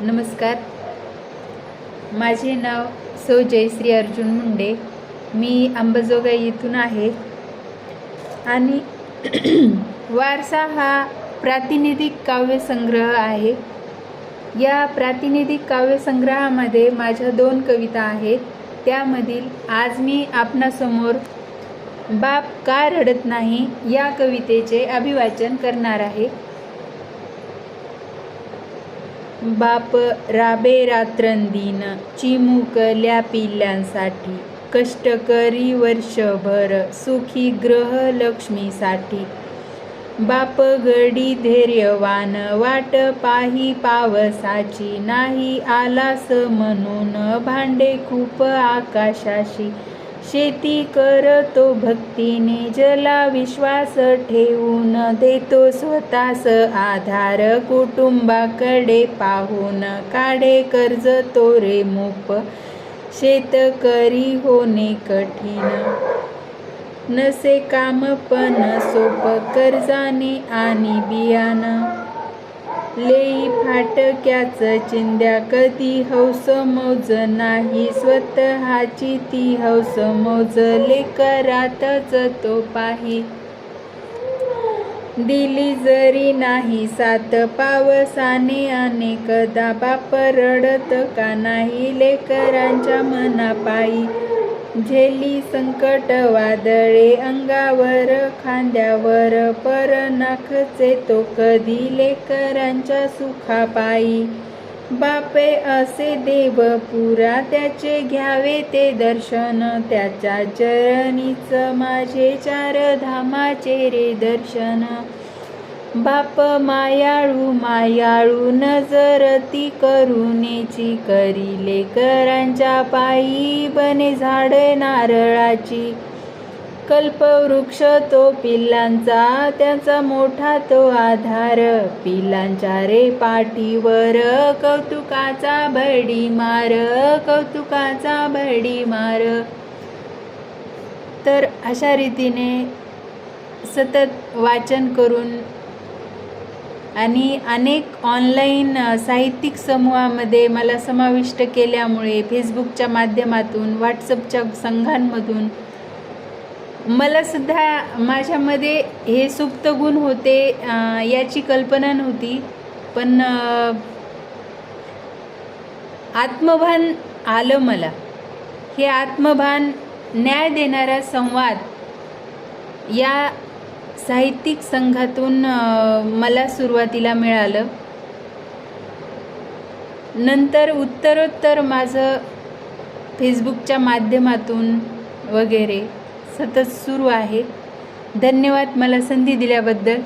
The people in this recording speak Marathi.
नमस्कार. माझे नाव सौ जयश्री अर्जुन मुंडे. मी अंबाजोगाई येथून आहे. आणि वारसा हा प्रातिनिधिक काव्यसंग्रह आहे. या प्रातिनिधिक काव्यसंग्रहामध्ये माझ्या दोन कविता आहेत. त्यामधील आज मी आपणासमोर बाप का रडत नाही या कवितेचे अभिवाचन करणार आहे. बाप राबे रात्रंदिन चिमुकल्या पिल्यांसाठी कष्टकरी वर्षभर सुखी ग्रहलक्ष्मीसाठी बाप गडी धैर्यवान वाट पाही पावसाची. नाही आलास म्हणून भांडे खूप आकाशाशी. शेती करतो भक्तीने जला विश्वास ठेवून देतो स्वतःस आधार कुटुंबाकडे पाहून. काढे कर्ज तो रे मूप शेतकरी होणे कठीण. नसे काम पण सोप कर्जाने आणि बियाणं. लेई फाटक्याच चिंध्या कधी हौस मौज नाही स्वतःची ती हौस मौज लेकरातच तो पाही. दिली जरी नाही सात पावसाने अनेकदा बाप रडत का नाही लेकरांच्या मनापायी. झेली संकट वादळे अंगावर खांद्यावर पर नाखचे तो कधी लेकरांच्या सुखापायी. बापे असे देव पुरा त्याचे घ्यावे ते दर्शन. त्याच्या चरणीच माझे चार धामाचे रे दर्शन. बाप मायाळू मायाळू नजर ती करुणेची करी. लेकरांच्या पायी बने झाड नारळाची. कल्पवृक्ष तो पिल्लांचा त्याचा मोठा तो आधार. पिल्लांच्या रे पाठीवर कौतुकाचा भडी मार कौतुकाचा भडी मार. तर अशा रीतीने सतत वाचन करून आणि अनेक ऑनलाईन साहित्यिक समूहामध्ये मला समाविष्ट केल्यामुळे फेसबुकच्या माध्यमातून व्हॉट्सअपच्या संघांमधून मला सुद्धा माझ्यामध्ये हे सुप्त गुण होते याची कल्पना नव्हती. पण आत्मभान आलं मला. हे आत्मभान न्याय देणारा संवाद या साहित्यिक संघातून मला सुरुवातीला मिळालं. नंतर उत्तरोत्तर माझं फेसबुकच्या माध्यमातून वगैरे सतत सुरू आहे. धन्यवाद मला संधी दिल्याबद्दल.